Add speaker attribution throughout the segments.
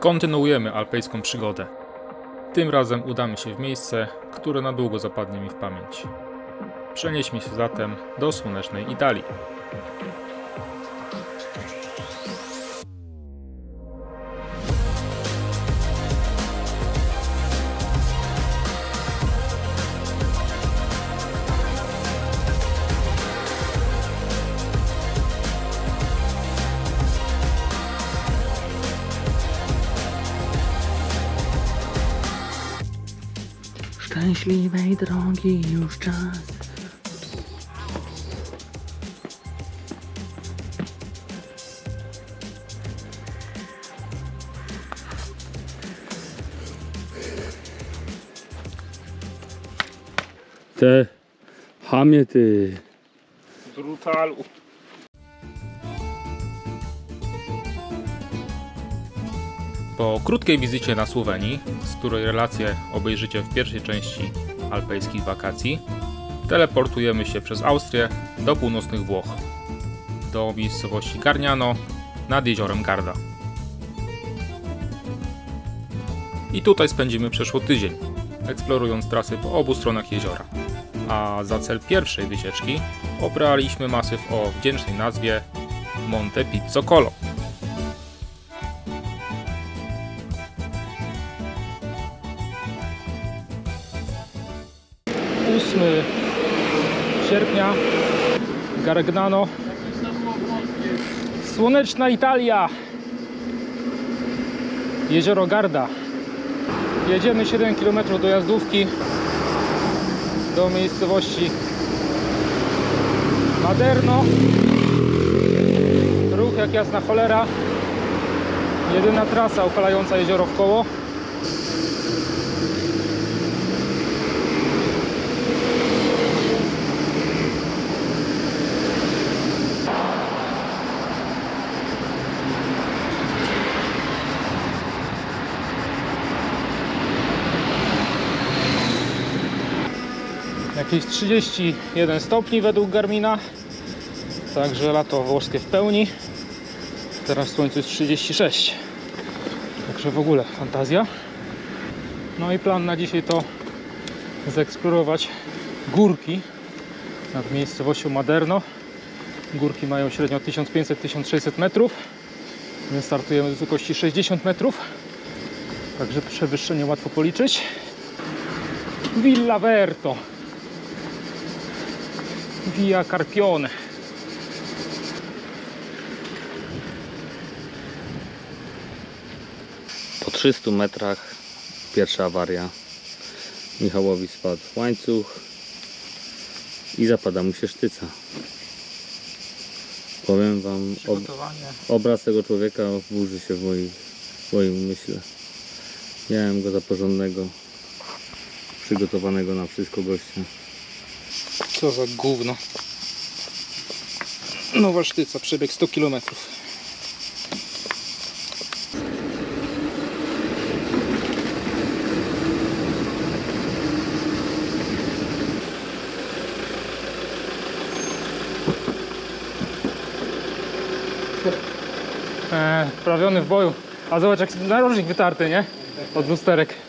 Speaker 1: Kontynuujemy alpejską przygodę. Tym razem udamy się w miejsce, które na długo zapadnie mi w pamięć. Przenieśmy się zatem do słonecznej Italii.
Speaker 2: Szczęśliwej drogi już czas. Te hamie ty.
Speaker 1: Brutalu. Po krótkiej wizycie na Słowenii, z której relację obejrzycie w pierwszej części alpejskich wakacji, teleportujemy się przez Austrię do północnych Włoch, do miejscowości Carniano nad jeziorem Garda. I tutaj spędzimy przeszło tydzień, eksplorując trasy po obu stronach jeziora. A za cel pierwszej wycieczki obraliśmy masyw o wdzięcznej nazwie Monte Pizzocolo. 8 sierpnia, Gargnano, słoneczna Italia, jezioro Garda. Jedziemy 7 km do jazdówki, do miejscowości Maderno. Ruch jak jasna cholera. Jedyna trasa opalająca jezioro w koło. Jakieś 31 stopni według Garmina. Także lato włoskie w pełni. Teraz w słońcu jest 36. Także w ogóle fantazja. No i plan na dzisiaj to zeksplorować górki nad miejscowością Maderno. Górki mają średnio 1500-1600 metrów. My startujemy z wysokości 60 metrów. Także przewyższenie łatwo policzyć. Villa Verto. Via Carpione.
Speaker 2: Po 300 metrach pierwsza awaria. Michałowi spadł łańcuch i zapada mu się sztyca. Powiem wam, ob, obraz tego człowieka burzy się w moim, w moim umyśle. Miałem go za porządnego, przygotowanego na wszystko gościa.
Speaker 1: Co za gówno. Nowa sztyca, przebieg 100 km. Eee, prawiony w boju. A zobacz jak narożnik wytarty, nie? Od lusterek.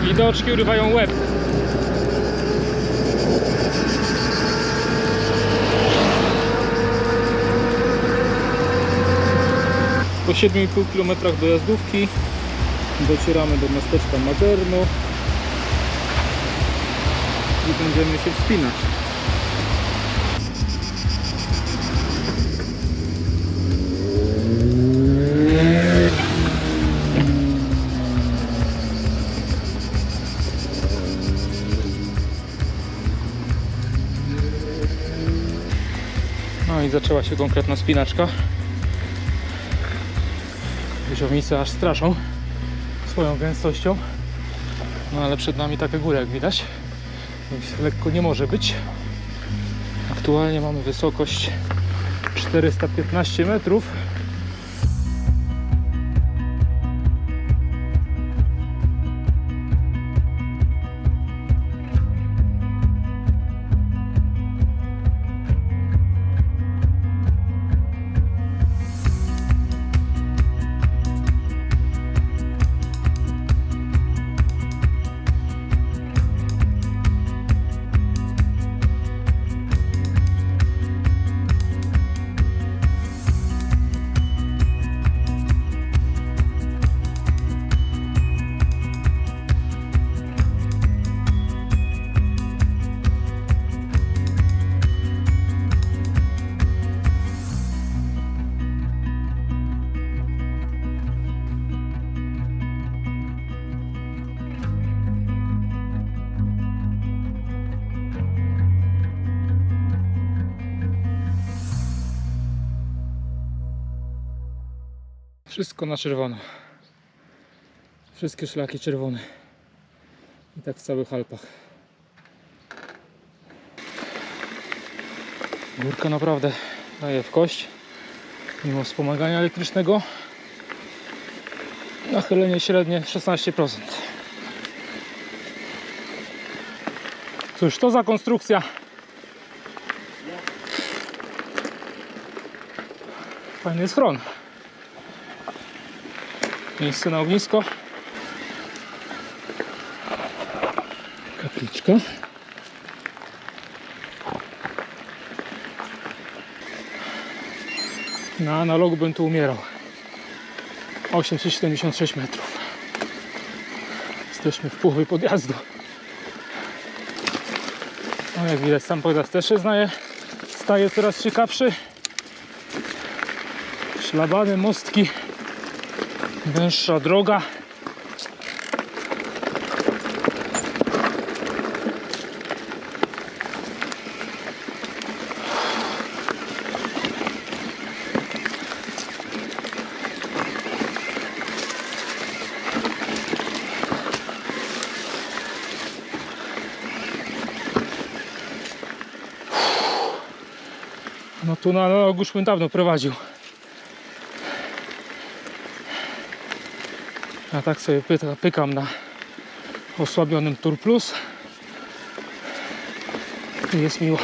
Speaker 1: Widoczki urywają łeb. Po 7,5 km dojazdówki docieramy do miasteczka Maderno i będziemy się wspinać. No i zaczęła się konkretna spinaczka. Jeziornice aż straszą swoją gęstością. No ale przed nami takie góry jak widać. Lekko nie może być. Aktualnie mamy wysokość 415 metrów. Wszystko na czerwono. Wszystkie szlaki czerwone. I tak w całych Alpach. Górka naprawdę daje w kość. Mimo wspomagania elektrycznego. Nachylenie średnie 16%. Cóż, to za konstrukcja. Fajny schron. Miejsce na ognisko. Kapliczka. Na analogu bym tu umierał. 876 metrów. Jesteśmy w połowie podjazdu. No jak widać sam podjazd też się znaje. Staje coraz ciekawszy. Szlabany, mostki węższa droga. No tu na już bym dawno prowadził. Ja tak sobie pyta, pykam na osłabionym Tour Plus. I jest miło.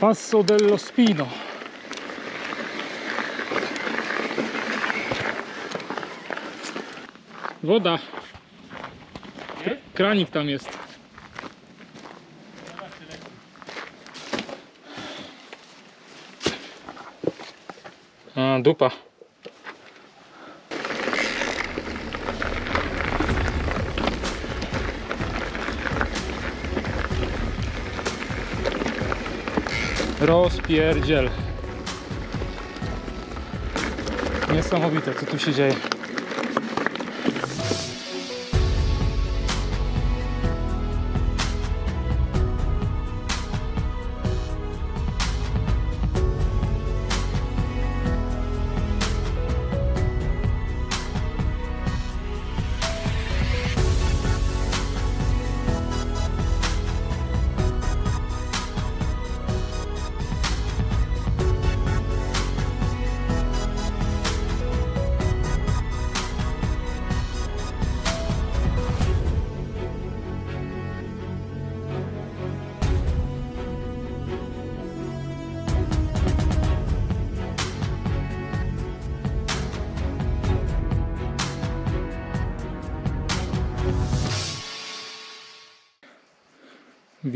Speaker 1: Passo dello Spino. Woda. Kranik tam jest. A, dupa. Rozpierdziel. Niesamowite, co tu się dzieje.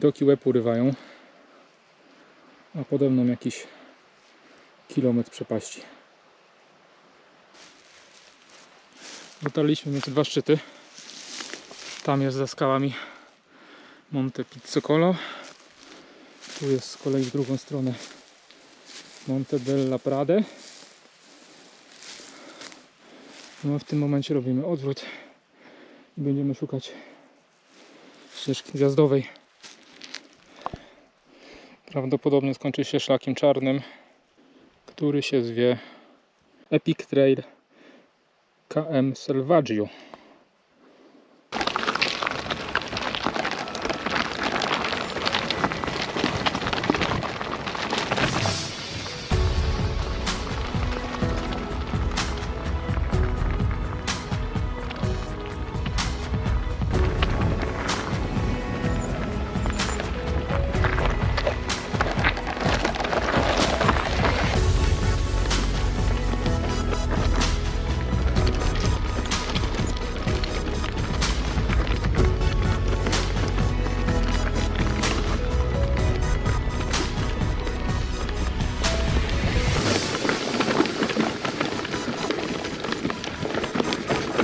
Speaker 1: Widoki łeb urywają. A pode mną jakiś kilometr przepaści. Dotarliśmy między dwa szczyty. Tam jest za skałami Monte Pizzocolo. Tu jest z kolei w drugą stronę Monte della Prade. No w tym momencie robimy odwrót i będziemy szukać ścieżki zjazdowej. Prawdopodobnie skończy się szlakiem czarnym, który się zwie Epic Trail KM Selvaggio.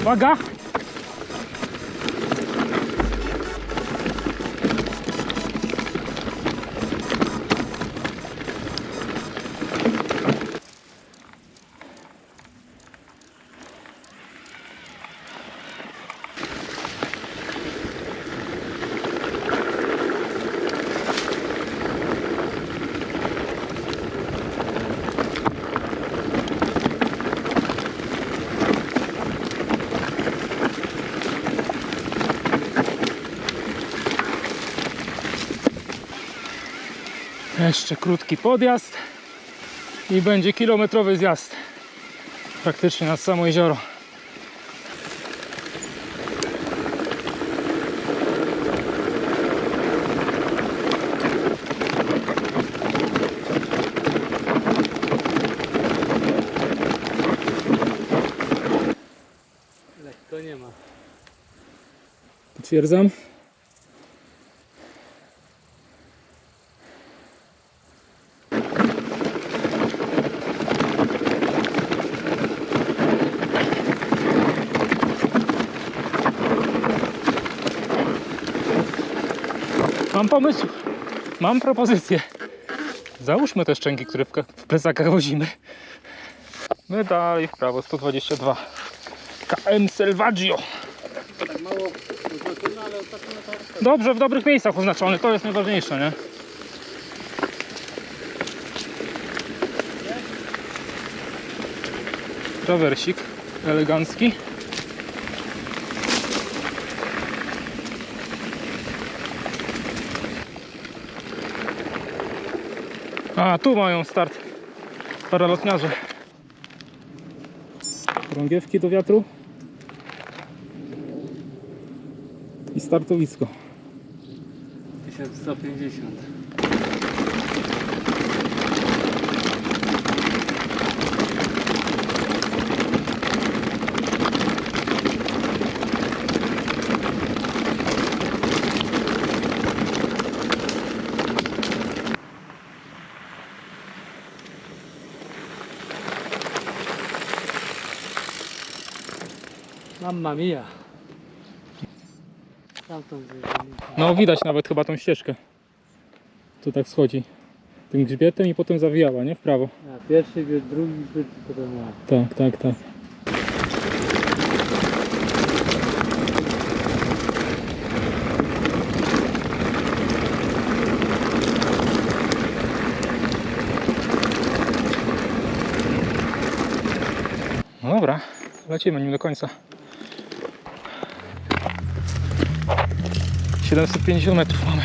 Speaker 1: Devagar. Jeszcze krótki podjazd i będzie kilometrowy zjazd. Praktycznie nad samo jezioro.
Speaker 2: Lekko nie ma.
Speaker 1: Potwierdzam. Pomysł. Mam propozycję. Załóżmy te szczęki, które w ka- w plecakach wozimy. My dalej w prawo 122. KM Selvaggio. Dobrze, w dobrych miejscach oznaczony, to jest najważniejsze, nie? Trawersik elegancki. A, tu mają start paralotniarze. Chorągiewki do wiatru i startowisko.
Speaker 2: 1150. Mamma mia.
Speaker 1: No widać nawet chyba tą ścieżkę. Tu tak schodzi. Tym grzbietem i potem zawijała, nie? W prawo.
Speaker 2: A pierwszy bieg, drugi bieg, potem ja.
Speaker 1: Tak, tak, tak. No dobra, lecimy nim do końca. 750 metrów mamy.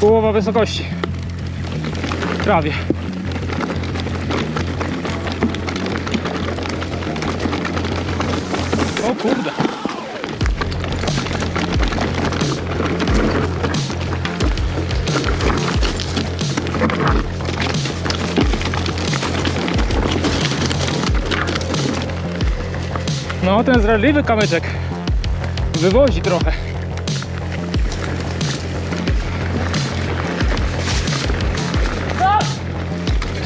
Speaker 1: Połowa wysokości. Prawie. O kurde. No, ten zradliwy kamyczek wywozi trochę.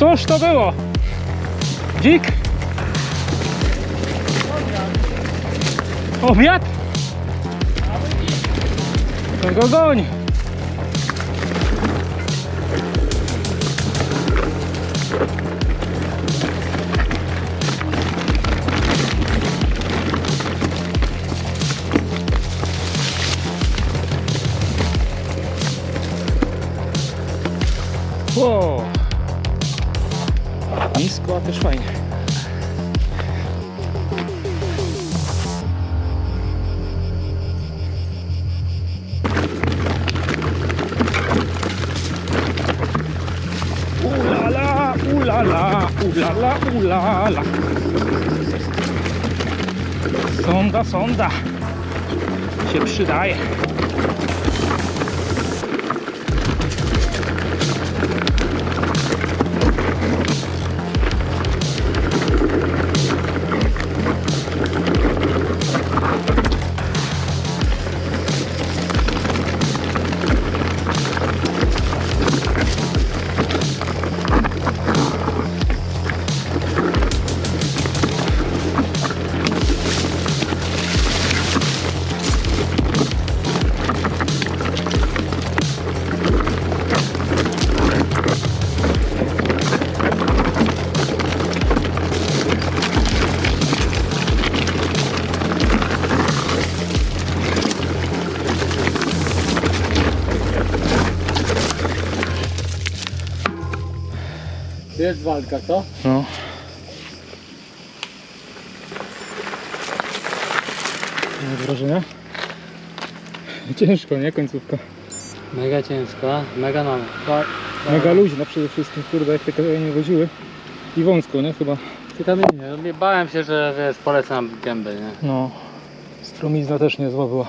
Speaker 1: Cóż to było? Dzik? Obiad? To go goni. Wow była też fajnie. Ulala, ulala, ulala, ulala. Sonda, sonda się przydaje.
Speaker 2: Jest walka, co?
Speaker 1: No. Jak wrażenia? Ciężko, nie? Końcówka.
Speaker 2: Mega ciężko, mega mamy.
Speaker 1: Mega luźna przede wszystkim, kurde, jak te kamienie nie woziły. I wąsko, nie? Chyba.
Speaker 2: Ty kamienie, bałem się, że wiesz, polecę nam gęby, nie?
Speaker 1: No. Stromizna też niezła była.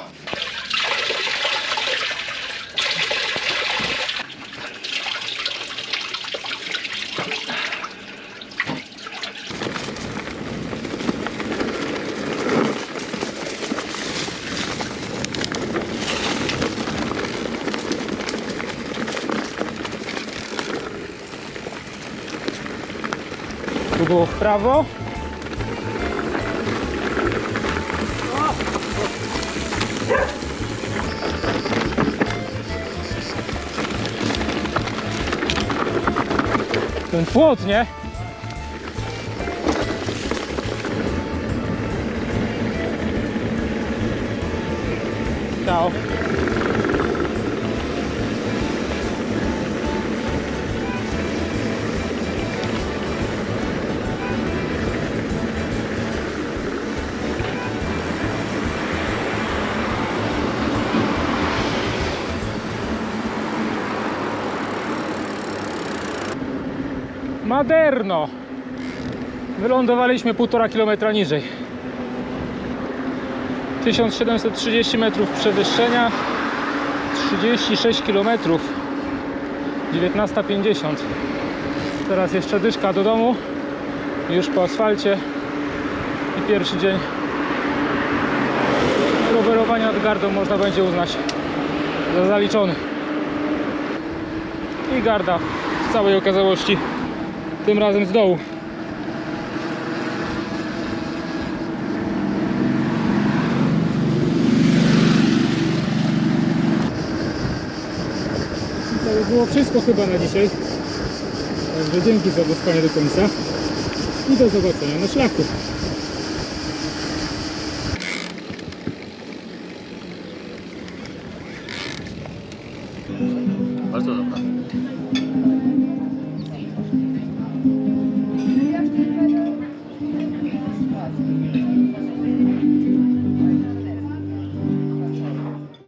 Speaker 1: Prawo. Ten płot, nie? Maderno. Wylądowaliśmy półtora kilometra niżej. 1730 metrów przewyższenia, 36 km. 19.50. Teraz jeszcze dyszka do domu. Już po asfalcie. I pierwszy dzień rowerowania nad gardą można będzie uznać za zaliczony. I garda w całej okazałości tym razem z dołu. To by było wszystko chyba na dzisiaj. Także dzięki za dotrwanie do końca i do zobaczenia na szlaku.